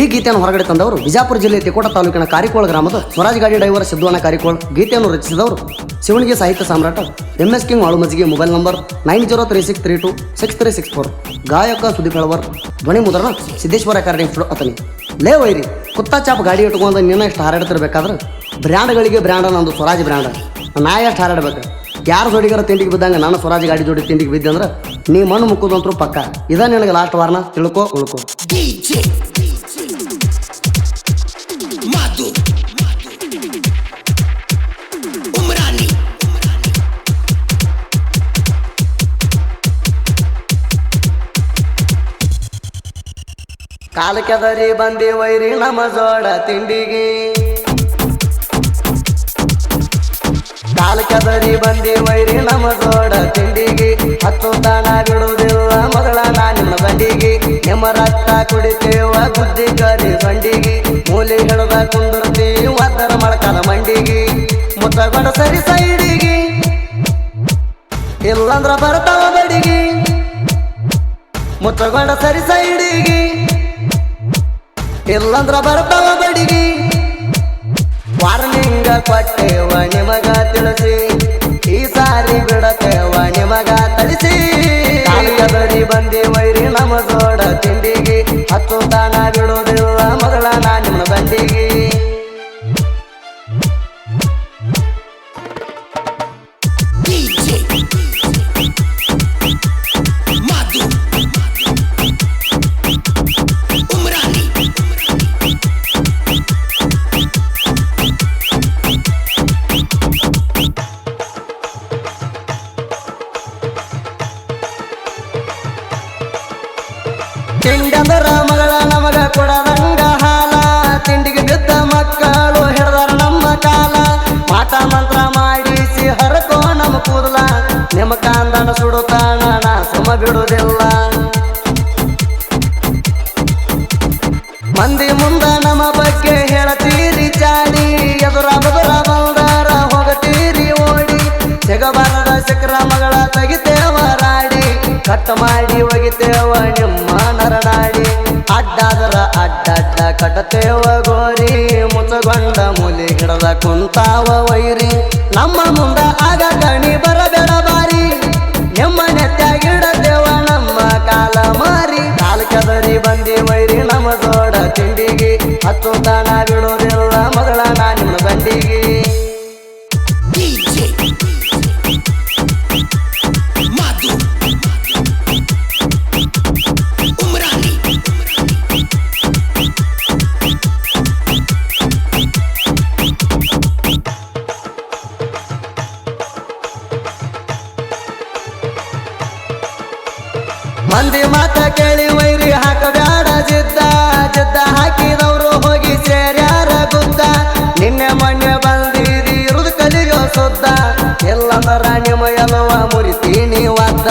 ಈ ಗೀತೆಯನ್ನು ಹೊರಗಡೆ ತಂದವರು ಬಿಜಾಪುರ ಜಿಲ್ಲೆ ತಿಕೋಟ ತಾಲೂಕಿನ ಕಾರಿಕೋಳ ಗ್ರಾಮದ ಸ್ವರಾಜ್ ಗಾಡಿ ಡ್ರೈವರ್ ಸಿದ್ದುವನ ಕಾರಿಕೋಳ. ಗೀತೆಯನ್ನು ರಚಿಸಿದವರು ಶಿವಣಿಗೆ ಸಾಹಿತ್ಯ ಸಾಮ್ರಾಟ M S king ಆಳುಮಜ್ಜಿಗೆ mobile number nine zero three six three two six three six four. ಗಾಯಕ ಸುದೀಪ್ ಹೆಳವರ್, ಧ್ವನಿ ಮುದ್ರಣ ಸಿದ್ದೇಶ್ವರ ಸ್ಟುಡಿಯೋ ಅತನಿ ಲೇ ವೈರಿ, ಕುತ್ತಾ ಚಾಪ್ ಗಾಡಿ ಇಟ್ಕೊಂಡು ನಿನ್ನ ಎಷ್ಟು ಹಾರಾಡ್ತಿರ್ಬೇಕಾದ್ರೆ ಬ್ರ್ಯಾಂಡ್ಗಳಿಗೆ ಬ್ರ್ಯಾಂಡ್ ನಂದು ಸ್ವರಾಜ್ ಬ್ರ್ಯಾಂಡ್. ನಾ ಎಷ್ಟು ಹಾರಾಡ್ಬೇಕು? ಯಾರು ಜೋಡಿಗಾರ ತಿಂಡಿಗೆ ಬಿದ್ದಂಗೆ ನಾನು ಸ್ವರಾಜ್ ಗಾಡಿ ಜೋಡಿ ತಿಂಡಿಗೆ ಬಿದ್ದೆ ಅಂದ್ರೆ ನೀ ಮಣ್ಣು ಮುಕ್ಕುದಂತರೂ ಪಕ್ಕ. ಇದ ನಿನಗೆ ಲಾಸ್ಟ್ ವಾರನ ತಿಳ್ಕೊ, ಉಳ್ಕೊ. ಕಾಲ ಕೆದರಿ ಬಂದಿ ವೈರಿ ನಮ್ಮ ಜೋಡ ತಿಂಡಿಗೆ. ಕಾಲ ಕೆದರಿ ಬಂದಿ ವೈರಿ ನಮ್ಮ ಜೋಡ ತಿಂಡಿಗೆ. ಹತ್ತು ತಾಣ ಬಿಡುವುದಿಲ್ಲ ಮಗಳ ನಾ ನಿಮ್ಮ ಬಂಡಿಗೆ. ನಿಮ್ಮ ರಕ್ತ ಕುಡಿತೇವ ಬುದ್ಧಿ ಕರಿ ಬಂಡಿಗೆ ಮೂಲಿ ಹಿಡಿದ ಕುಂದಿರ್ತೀವ ಅದರ ಮಳಕದ ಮಂಡಿಗೆ. ಮುತ್ತಗೊಂಡ ಸರಿ ಸೈಡಿಗೆ. ಇಲ್ಲಂದ್ರ ಬರ್ತಾವ ಬಡಿಗೆ. ಮುತ್ತಗೊಂಡ ಸರಿ ಸೈಡಿಗೆ. ಇಲ್ಲಂದ್ರ ಬರ್ತಾವ ಬಡಿಗಿ. ವಾರ್ನಿಂಗ ಕೊಟ್ಟೇವ ನಿಮಗ ತಿಳಿಸಿ. ಈ ಸಾರಿ ಬಿಡತೇವ ನಿಮಗ ತಳಿಸಿ ಬಡಿ ಬಂದಿ ವೈರಿ ನಮ್ಮ ಜೋಡ ತಿಂಡಿಗೆ. ಹತ್ತು ತಾನ ಬಿಡುವುದಿಲ್ಲ ತಿಂಡಂದರ ಮಗಳ ನಮಗ ಕೊಡದಂಗ ಹಾಲ. ತಿಂಡಿಗೆ ಬಿದ್ದ ಮಕ್ಕಳು ಹಿಡ್ದಾರ ನಮ್ಮ ಕಾಲ. ಪಾಠ ಮಂತ್ರ ಮಾಡಿಸಿ ಹರಕೋ ನಮ್ಮ ಕೂದಲ. ನಿಮ್ಮ ಕಾಂದನ ಸುಡುತ್ತಾಣ ನಾ ಸುಮ ಬಿಡುವುದಿಲ್ಲ. ಮಂದಿ ಮುಂದ ನಮ್ಮ ಬಗ್ಗೆ ಹೇಳತೀರಿ ಚಾಡಿ ಎದುರ ಬದುರ ಬಂದಾರ ಹೋಗತೀರಿ ಓಡಿ. ಸಿಗಬಾರದ ಸಿಕ್ರ ಮಗಳ ತೆಗಿತೇವ ರಾಡಿ ಕಟ್ ಮಾಡಿ ಒಗಿತೇವ ನಿಮ್ಮ ನರನಾಡಿ. ಅಡ್ಡಾದರ ಅಡ್ಡಡ್ಡ ಕಟ್ಟತೇವ ಗೋರಿ. ಮುತಗೊಂಡ ಮೂಲಿ ಗಿಡದ ಕುಂತಾವ ವೈರಿ. ನಮ್ಮ ಮುಂದ ಆಗ ಗಣಿ ಬರಬೇಡ ಬಾರಿ. ನಿಮ್ಮ ನೆತ್ತಾಗಿಡತೇವ ನಮ್ಮ ಕಾಲ ಮಾರಿ. ಕಾಲ ಕದರಿ ಮಂದಿ ಮಾತ ಕೇಳಿ ವೈರಿ ಹಾಕಬೇಡ ಜಿದ್ದ. ಜಿದ್ದ ಹಾಕಿದವರು ಹೋಗಿ ಸೇರ್ಯಾರ ಗುದ್ದ. ನಿನ್ನೆ ಮೊನ್ನೆ ಬಂದಿರಿ ಇರುದು ಕಲಿಯೋ ಸುದ್ದ. ರಾಣಿ ನಿಮ್ಮ ಎಲ್ಲವ ಮುರಿತೀನಿ ವಾದ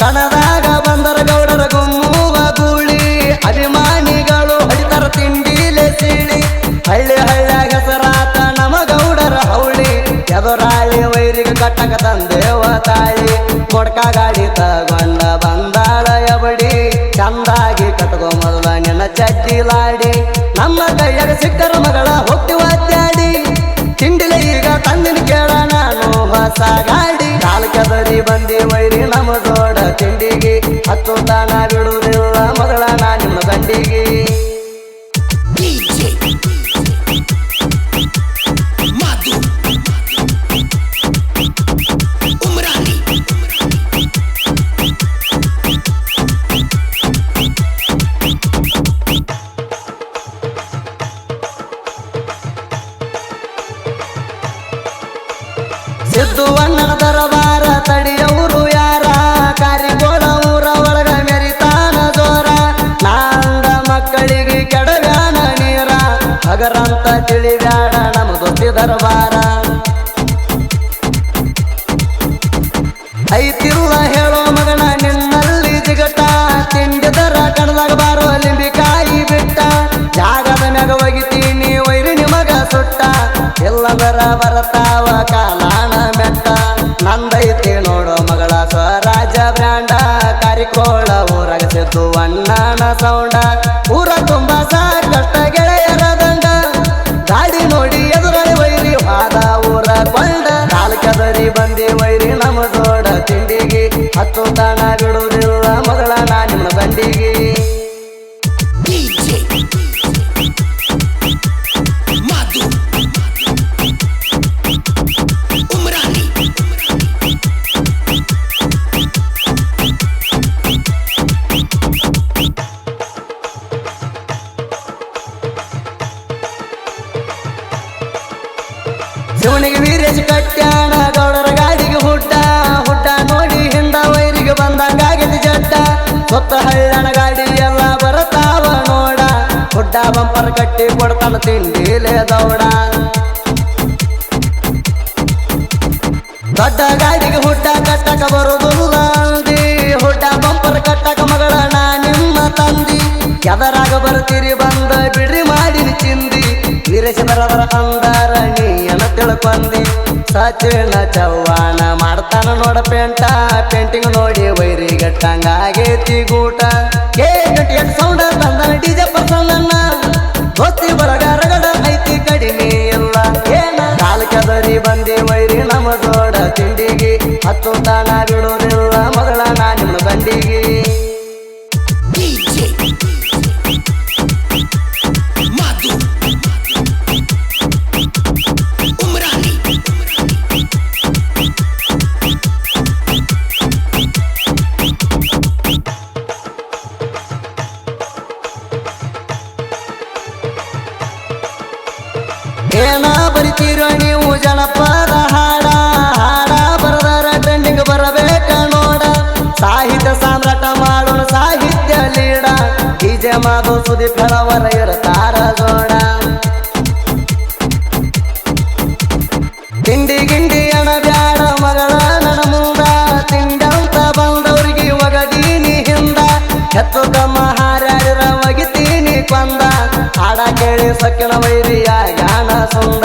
ಕಣದಾಗ ಬಂದರ ಗೌಡರ ಗುಮ್ಮುವ ಗೂಳಿ ಅಭಿಮಾನಿಗಳು ಹೊಡಿತರ ತಿಂಡಿಲೆ ಸೀಳಿ. ಹಳ್ಳಿ ಹಳ್ಳಿಯಾಗ ಹೆಸರಾತ ನಮ ಗೌಡರ ಹೌಳಿ. ಎದುರಾಳಿ ವೈರಿಗೆ ಕಟ್ಟಕ ತಂದೇವ ಮೊಡ್ಕ ಗಾಡಿ ತಗೊಂಡ ಬಂದಾಳ ಎಬಡಿ ಚಂದಾಗಿ ಕಟ್ಕೊ ಮೊದಲ ನಿನ್ನ ಲಾಡಿ. ನಮ್ಮ ಕೈಯಾಗ ಸಿಕ್ಕರ ಮಗಳ ಹುಟ್ಟಿ ಒದ್ದಾಡಿ. ತಿಂಡಿಲೆ ಈಗ ತಂದಿನ ಕೇಳ ನಾನು ಹೊಸ ಗಾಡಿ. ಕಾಲ ಕೆದರಿ ಬಂದಿ ವೈರಿ ನಮ್ಮ ದೊಡ ತಿಂಡಿಗೆ ಹತ್ತು ತಾಣ ಸಿದ್ದು ಅಣ್ಣನ ದರಬಾರ, ತಡಿಯವರು ಯಾರ? ಕಾರಿಗೋಳ ಊರ ಒಳಗ ಮೆರಿತಾನ ಜೋರ. ನಾಂದ ಮಕ್ಕಳಿಗೆ ಕೆಡವ್ಯಾನ ನೀರ. ಹಗರಂತ ತಿಳಿಬ್ಯಾಡ ನಮ್ಮ ದೊಡ್ಡ ದರಬಾರ. ಐತಿಲ್ಲ ಹೇಳೋ ಮಗನ ನಿನ್ನಲ್ಲಿ ಜಿಗಟ. ತಿಂಡಿದರ ಕಣದಾಗ ಬಾರೋ ಬಿಟ್ಟ. ಜಾಗದ ಮ್ಯಾಗ ಒಗಿತೀನಿ ವೈರಿ ನಿಮಗ ಸುಟ್ಟ. ಎಲ್ಲದರ ಬರತಾವ ಕಾಲಾಣ ಸೌಂಡ. ಊರ ತುಂಬ ಸಾಕಷ್ಟ ಗೆಳೆಯರ ದಂಡ. ಗಾಡಿ ನೋಡಿ ಎದುರಳಿ ವೈರಿ, ಹಾದ ಊರ ಕೊಂಡ. ನಾಲ್ಕದರಿ ಬಂದಿ ವೈರಿ, ನಮ್ಮ ಜೋಡ ತಿಂಡಿಗೆ ಹತ್ತು ಶಿವನಿಗೆ ವೀರೇಶ್ ಕಟ್ಯಾಣ, ಗೌಡರ ಗಾಡಿಗೆ ಹುಟ್ಟ ಹುಟ್ಟ ನೋಡಿ ಹಿಂದ ವೈರಿಗೆ ಬಂದಂಗಾಗಿದ್ದು ಜಟ್ಟ. ಸೊತ್ತ ಹಳ್ಳಣ ಗಾಡಿ ಎಲ್ಲ ಬರತಾವ ನೋಡ. ಹುಡ್ಡ ಬಂಪರ್ ಕಟ್ಟಿ ಕೊಡ್ತಾನ ತಿಂಡಿ ದೌಡ. ದೊಡ್ಡ ಗಾಡಿಗೆ ಹುಟ್ಟ ಕಟ್ಟಕ ಬರೋದು ಅಂದಿ ಹುಡ್ಡ ಬಂಪರ್ ಕಟ್ಟಕ ಮಗಳ ನಿಮ್ಮ ತಂದಿ. ಎದರಾಗ ಬರ್ತೀರಿ ಬಂದ ಬಿಡ್ರಿ ಮಾಡಿರಿ ಚಿಂದಿ. ವೀರೇಶ ಬರವರ ಅಂದಾರ ತಿಳ್ಕೊಂಡಿ. ಸಚಿನ ಚವ್ವಾಣ ಮಾಡ್ತಾನ ನೋಡ ಪೇಂಟ. ಪೇಂಟಿಂಗ್ ನೋಡಿ ವೈರಿ ಗಟ್ಟಂಗಾಗೈತಿ ಗೂಟ. ಏ ಗಂಟೆ ಸೌಂಡ ತಂದನ ಡಿಜೆ ಪರ್ಸನ್ನ ದೋಸ್ತಿ ಬರಗ ಬರಿತೀರೋ ನೀವು ಜನಪದ ಹಾಡ ಹಾಡ ಬರದಾರ ಟ್ರೆಂಡಿಂಗ್ ಬರಬೇಕ ನೋಡ. ಸಾಹಿತ್ಯ ಸಾಮ್ರಾಟ ಮಾಡೋಣ ಸಾಹಿತ್ಯ ಲೀಡ, ಡಿಜೆ ಮಾಧು ಸುದೀಪ್ ಹೇಳವರ ಇರತಾರ ಜೋಡ ತಿಂಡಿ ಗಿಂಡಿ ಅಣ ಬ್ಯಾಡ ಮಗಳ ನನ್ನ ಮುಂದ ತಿಂಡಂತ ಬಂದವ್ರಿಗೆ ಒಗದೀನಿ ಹಿಂದ. ಎತ್ತು ತಮ್ಮ ಹಾರ್ಯಾರ ಒಗಿತೀನಿ ಕೊಂದ, ಹಾಡ ಕೇಳಿ ಸಕ್ಕಿನ ವೈರಿಯ ಗಾನ ಸುಂದ.